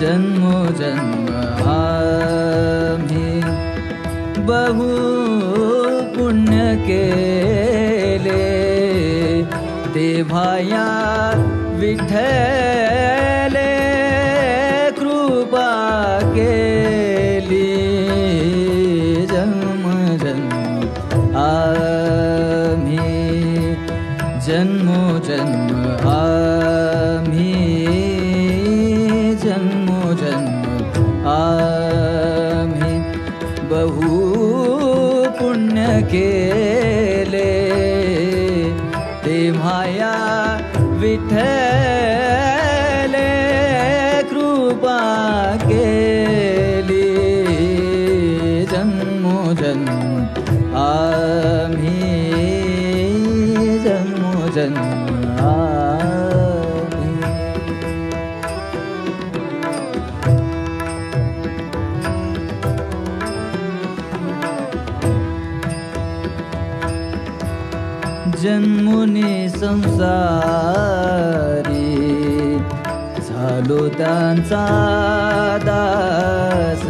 जन्मोजन्म आम्ही बहु पुण्य केले तेव्हा विठ्ठले कृपा केली जन्म जन्म आम्ही जन्मोजन्म आम्ही जन्मोजन्म आम्ही बहु पुण्य केले तेव्हा या विठ्ठले कृपा केली जन्मोजन्म आम्ही जन्मोजन्म आम्ही जन्मुने संसारी. झालो त्यांचा दास.